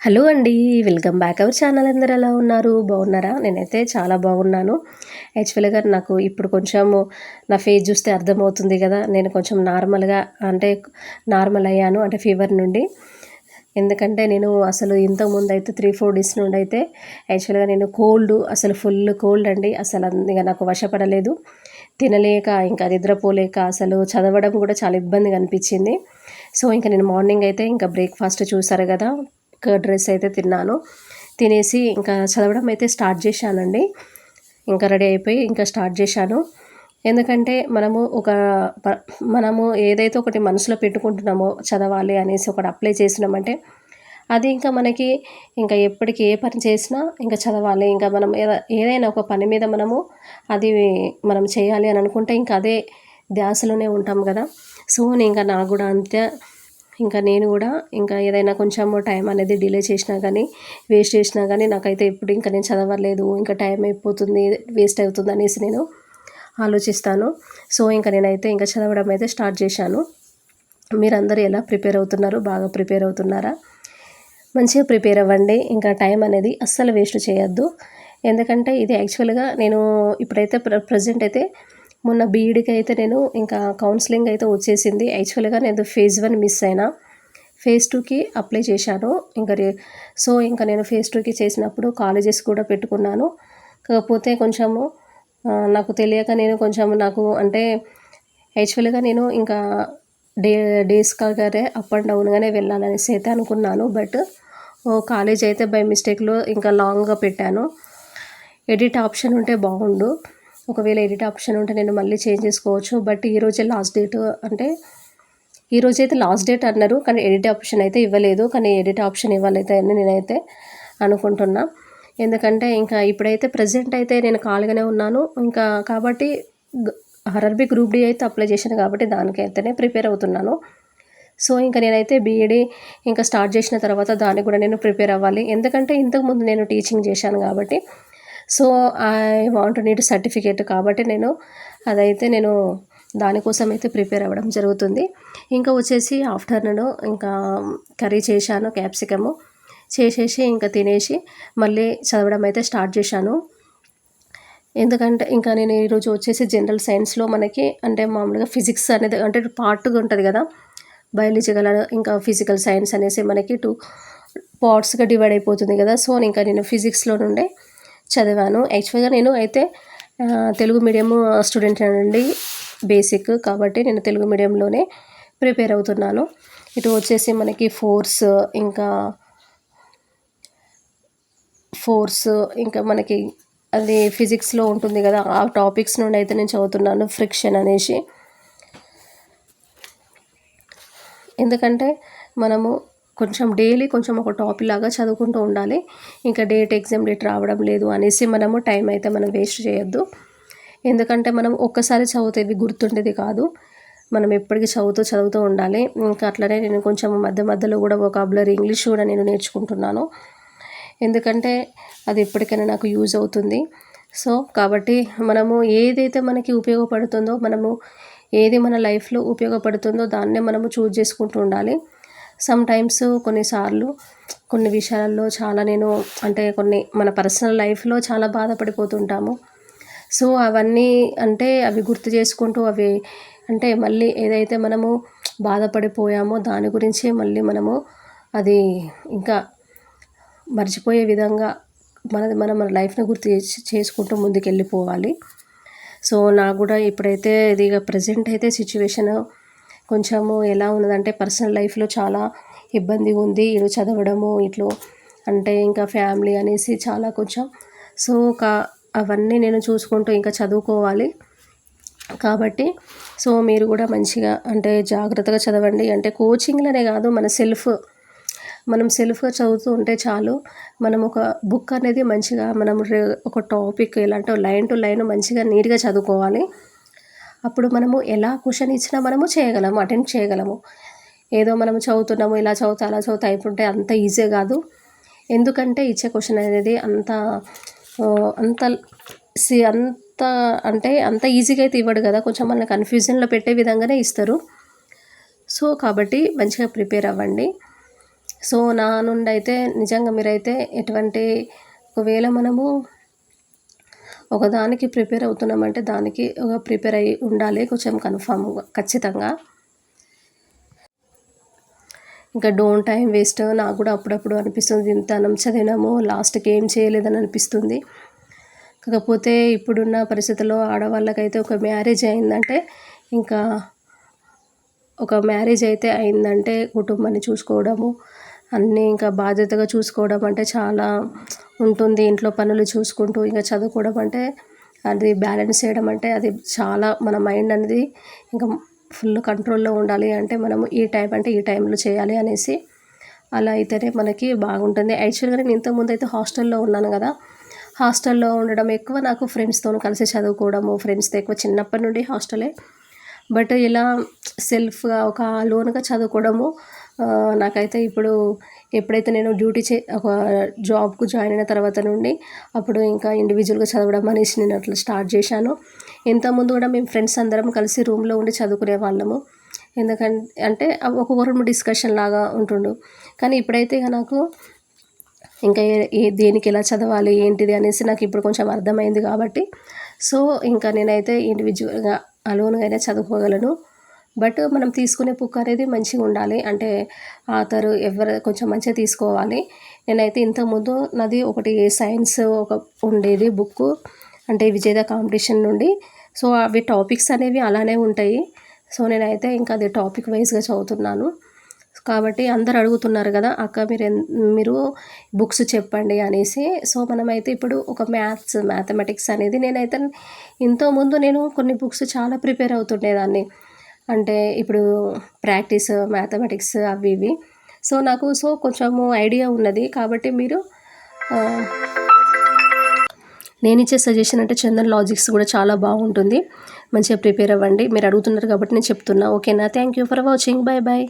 Hello అండి welcome back our channel. అందరు ఎలా ఉన్నారు? బాగున్నారా? నేనైతే చాలా బాగున్నాను. యాక్చువల్గా నాకు ఇప్పుడు కొంచెం నా ఫేస్ చూస్తే అర్థమవుతుంది కదా. నేను కొంచెం నార్మల్గా అంటే నార్మల్ అయ్యాను అంటే ఫీవర్ నుండి. ఎందుకంటే నేను అసలు ఇంతకుముందు అయితే త్రీ ఫోర్ డేస్ నుండి అయితే యాక్చువల్గా నేను కోల్డ్ అసలు ఫుల్ కోల్డ్ అండి. అసలు ఇక నాకు వశపడలేదు. తినలేక ఇంకా నిద్రపోలేక అసలు చదవడం కూడా చాలా ఇబ్బందిగా అనిపించింది. సో ఇంకా నేను మార్నింగ్ అయితే ఇంకా బ్రేక్ఫాస్ట్ చూసారు కదా. కర్డ్ రైస్ అయితే తిన్నాను. తినేసి ఇంకా చదవడం అయితే స్టార్ట్ చేశానండి. ఇంకా రెడీ అయిపోయి ఇంకా స్టార్ట్ చేశాను. ఎందుకంటే మనము ఒక మనము ఏదైతే ఒకటి మనసులో పెట్టుకుంటున్నామో చదవాలి అనేసి ఒకటి అప్లై చేసినామంటే అది ఇంకా మనకి ఇంకా ఎప్పటికి ఏ పని చేసినా ఇంకా చదవాలి. ఇంకా మనం ఏదైనా ఒక పని మీద మనము అది మనం చేయాలి అని అనుకుంటే ఇంకా అదే ధ్యాసలోనే ఉంటాం కదా. సో ఇంకా నాకు కూడా అంతే ఇంకా నేను కూడా ఇంకా ఏదైనా కొంచెం టైం అనేది డిలే చేసినా కానీ వేస్ట్ చేసినా కానీ నాకైతే ఇప్పుడు ఇంకా నేను చదవలేదు. ఇంకా టైం అయిపోతుంది వేస్ట్ అవుతుంది అనేసి నేను ఆలోచిస్తాను. సో ఇంకా నేనైతే ఇంకా చదవడం అయితే స్టార్ట్ చేశాను. మీరందరూ ఎలా ప్రిపేర్ అవుతున్నారు? బాగా ప్రిపేర్ అవుతున్నారా? మంచిగా ప్రిపేర్ అవ్వండి. ఇంకా టైం అనేది అస్సలు వేస్ట్ చేయొద్దు. ఎందుకంటే ఇది యాక్చువల్గా నేను ఇప్పుడైతే ప్ర ప్రజెంట్ అయితే మొన్న బీఈడికి అయితే నేను ఇంకా కౌన్సిలింగ్ అయితే వచ్చేసింది. యాక్చువల్గా నేను ఫేజ్ వన్ మిస్ అయినా. ఫేజ్ టూకి అప్లై చేశాను. ఇంకా సో ఇంకా నేను ఫేజ్ టూకి చేసినప్పుడు కాలేజెస్ కూడా పెట్టుకున్నాను. కాకపోతే కొంచెము నాకు తెలియక నేను కొంచెం నాకు అంటే యాక్చువల్గా నేను ఇంకా డే డేస్ కాగానే అప్ అండ్ డౌన్గానే వెళ్ళాలనేసి అయితే అనుకున్నాను. బట్ కాలేజ్ అయితే బై మిస్టేక్లో ఇంకా లాంగ్గా పెట్టాను. ఎడిట్ ఆప్షన్ ఉంటే బాగుండు. ఒకవేళ ఎడిట్ ఆప్షన్ ఉంటే నేను మళ్ళీ చేంజ్ చేసుకోవచ్చు. బట్ ఈరోజే లాస్ట్ డేట్ అంటే ఈరోజు అయితే లాస్ట్ డేట్ అన్నారు కానీ ఎడిట్ ఆప్షన్ అయితే ఇవ్వలేదు. కానీ ఎడిట్ ఆప్షన్ ఇవ్వాలైతే అని నేనైతే అనుకుంటున్నా. ఎందుకంటే ఇంకా ఇప్పుడైతే ప్రజెంట్ అయితే నేను ఖాళీగానే ఉన్నాను. ఇంకా కాబట్టి ఆర్ఆర్బి గ్రూప్ డి అయితే అప్లై చేశాను కాబట్టి దానికైతేనే ప్రిపేర్ అవుతున్నాను. సో ఇంకా నేనైతే బీఈడి ఇంకా స్టార్ట్ చేసిన తర్వాత దానికి కూడా నేను ప్రిపేర్ అవ్వాలి. ఎందుకంటే ఇంతకుముందు నేను టీచింగ్ చేశాను కాబట్టి so I want NEET certificate కాబట్టి నేను అదైతే నేను దానికోసం అయితే ప్రిపేర్ అవ్వడం జరుగుతుంది. ఇంకా వచ్చేసి ఆఫ్టర్నూన్ ఇంకా కర్రీ చేశాను క్యాప్సికము చేసేసి ఇంకా తినేసి మళ్ళీ చదవడం అయితే స్టార్ట్ చేశాను. ఎందుకంటే ఇంకా నేను ఈరోజు వచ్చేసి జనరల్ సైన్స్లో మనకి అంటే మామూలుగా ఫిజిక్స్ అనేది అంటే పార్ట్గా ఉంటుంది కదా బయాలజికల్ ఇంకా ఫిజికల్ సైన్స్ అనేసి మనకి టూ పార్ట్స్గా డివైడ్ అయిపోతుంది కదా. సో ఇంకా నేను ఫిజిక్స్లో నుండే చదివాను. యాక్చువల్గా నేను అయితే తెలుగు మీడియం స్టూడెంట్ అండి బేసిక్ కాబట్టి నేను తెలుగు మీడియంలోనే ప్రిపేర్ అవుతున్నాను. ఇటు వచ్చేసి మనకి ఫోర్స్ ఇంకా ఫోర్స్ ఇంకా మనకి అది ఫిజిక్స్లో ఉంటుంది కదా ఆ టాపిక్స్ నుండి అయితే నేను చదువుతున్నాను ఫ్రిక్షన్ అనేసి. ఎందుకంటే మనము కొంచెం డైలీ కొంచెం ఒక టాపిక్ లాగా చదువుకుంటూ ఉండాలి. ఇంకా డేట్ ఎగ్జామ్ డేట్ రావడం లేదు అనేసి మనము టైం అయితే మనం వేస్ట్ చేయొద్దు. ఎందుకంటే మనం ఒక్కసారి చదివితేది గుర్తుండేది కాదు. మనం ఎప్పటికీ చదువుతూ చదువుతూ ఉండాలి. ఇంకా అట్లనే నేను కొంచెం మధ్య మధ్యలో కూడా వొకాబులరీ ఇంగ్లీష్ కూడా నేను నేర్చుకుంటున్నాను. ఎందుకంటే అది ఎప్పటికైనా నాకు యూజ్ అవుతుంది. సో కాబట్టి మనము ఏదైతే మనకి ఉపయోగపడుతుందో మనము ఏది మన లైఫ్లో ఉపయోగపడుతుందో దాన్నే మనము చూజ్ చేసుకుంటూ ఉండాలి. సమ్ టైమ్స్ కొన్నిసార్లు కొన్ని విషయాల్లో చాలా నేను అంటే కొన్ని మన పర్సనల్ లైఫ్లో చాలా బాధపడిపోతుంటాము. సో అవన్నీ అంటే అవి గుర్తు చేసుకుంటూ అవి అంటే మళ్ళీ ఏదైతే మనము బాధపడిపోయామో దాని గురించి మళ్ళీ మనము అది ఇంకా మర్చిపోయే విధంగా మనది మనం మన లైఫ్ని గుర్తు చేసుకుంటూ ముందుకెళ్ళిపోవాలి. సో నాకు కూడా ఇప్పుడైతే ఇది ప్రజెంట్ అయితే సిచ్యువేషన్ కొంచెము ఎలా ఉన్నదంటే పర్సనల్ లైఫ్లో చాలా ఇబ్బంది ఉంది ఇటు చదవడము ఇట్లు అంటే ఇంకా ఫ్యామిలీ అనేసి చాలా కొంచెం సో కా అవన్నీ నేను చూసుకుంటూ ఇంకా చదువుకోవాలి. కాబట్టి సో మీరు కూడా మంచిగా అంటే జాగ్రత్తగా చదవండి. అంటే కోచింగ్లనే కాదు మన సెల్ఫ్. మనం సెల్ఫ్గా చదువుతూ ఉంటే చాలు మనం ఒక బుక్ అనేది మంచిగా మనం ఒక టాపిక్ ఎలా అంటే లైన్ టు లైన్ మంచిగా నీట్గా చదువుకోవాలి. అప్పుడు మనము ఎలా క్వశ్చన్ ఇచ్చినా మనము చేయగలము అటెండ్ చేయగలము. ఏదో మనం చదువుతున్నాము ఇలా చదువుతా అలా చదువుతా అయిపోతే అంత ఈజీ కాదు. ఎందుకంటే ఇచ్చే క్వశ్చన్ అనేది అంత అంత సి అంత అంటే అంత ఈజీగా అయితే ఇవ్వడు కదా. కొంచెం మన కన్ఫ్యూజన్లో పెట్టే విధంగానే ఇస్తారు. సో కాబట్టి మంచిగా ప్రిపేర్ అవ్వండి. సో నా నుండి అయితే నిజంగా మీరైతే ఎటువంటి ఒకవేళ మనము ఒకదానికి ప్రిపేర్ అవుతున్నామంటే దానికి ఒక ప్రిపేర్ అయ్యి ఉండాలి. కొంచెం కన్ఫామ్గా ఖచ్చితంగా. ఇంకా డోంట్ టైం వేస్ట్. నాకు కూడా అప్పుడప్పుడు అనిపిస్తుంది ఇంత చదివినాము లాస్ట్కి ఏం చేయలేదని అనిపిస్తుంది. కాకపోతే ఇప్పుడున్న పరిస్థితుల్లో ఆడవాళ్ళకైతే ఒక మ్యారేజ్ అయిందంటే ఇంకా ఒక మ్యారేజ్ అయితే అయిందంటే కుటుంబాన్ని చూసుకోవడము అన్నీ ఇంకా బాధ్యతగా చూసుకోవడం అంటే చాలా ఉంటుంది ఇంట్లో పనులు చూసుకుంటూ ఇంకా చదువుకోవడం అంటే అది బ్యాలెన్స్ చేయడం అంటే అది చాలా మన మైండ్ అనేది ఇంకా ఫుల్ కంట్రోల్లో ఉండాలి అంటే మనము ఈ టైం అంటే ఈ టైంలో చేయాలి అనేసి అలా అయితేనే మనకి బాగుంటుంది. యాక్చువల్గా నేను ఇంతకుముందు అయితే హాస్టల్లో ఉన్నాను కదా. హాస్టల్లో ఉండడం ఎక్కువ నాకు ఫ్రెండ్స్తో కలిసి చదువుకోవడము ఫ్రెండ్స్తో ఎక్కువ చిన్నప్పటి నుండి హాస్టలే. బట్ ఇలా సెల్ఫ్గా ఒక లోన్గా చదువుకోవడము నాకైతే ఇప్పుడు ఎప్పుడైతే నేను డ్యూటీ చే ఒక జాబ్కు జాయిన్ అయిన తర్వాత నుండి అప్పుడు ఇంకా ఇండివిజువల్గా చదవడం అనేసి నేను అట్లా స్టార్ట్ చేశాను. ఇంతకుముందు కూడా మేము ఫ్రెండ్స్ అందరం కలిసి రూమ్లో ఉండి చదువుకునే వాళ్ళము. ఎందుకంటే అంటే ఒక డిస్కషన్ లాగా ఉంటుండు. కానీ ఇప్పుడైతే ఇక నాకు ఇంకా ఏ దేనికి ఎలా చదవాలి ఏంటిది అనేసి నాకు ఇప్పుడు కొంచెం అర్థమైంది కాబట్టి సో ఇంకా నేనైతే ఇండివిజువల్గా అలోన్గా అయినా చదువుకోగలను. బట్ మనం తీసుకునే బుక్ అనేది మంచిగా ఉండాలి. అంటే ఆథర్ ఎవరు కొంచెం మంచిగా తీసుకోవాలి. నేనైతే ఇంతకుముందు నాది ఒకటి సైన్స్ ఒక ఉండేది బుక్ అంటే విజేత కాంపిటీషన్ నుండి. సో అవి టాపిక్స్ అనేవి అలానే ఉంటాయి. సో నేనైతే ఇంకా అది టాపిక్ వైజ్గా చదువుతున్నాను. కాబట్టి అందరు అడుగుతున్నారు కదా అక్క మీరు మీరు బుక్స్ చెప్పండి అనేసి. సో మనమైతే ఇప్పుడు ఒక మ్యాథ్స్ మ్యాథమెటిక్స్ అనేది నేనైతే ఇంతకుముందు నేను కొన్ని బుక్స్ చాలా ప్రిపేర్ అవుతుండేదాన్ని. అంటే ఇప్పుడు ప్రాక్టీస్ మ్యాథమెటిక్స్ అవి ఇవి. సో నాకు సో కొంచెము ఐడియా ఉన్నది. కాబట్టి మీరు నేను ఇచ్చే సజెషన్ అంటే చందన్ లాజిక్స్ కూడా చాలా బాగుంటుంది. మంచిగా ప్రిపేర్ అవ్వండి. మీరు అడుగుతున్నారు కాబట్టి నేను చెప్తున్నా. ఓకేనా? Thank you for watching. Bye bye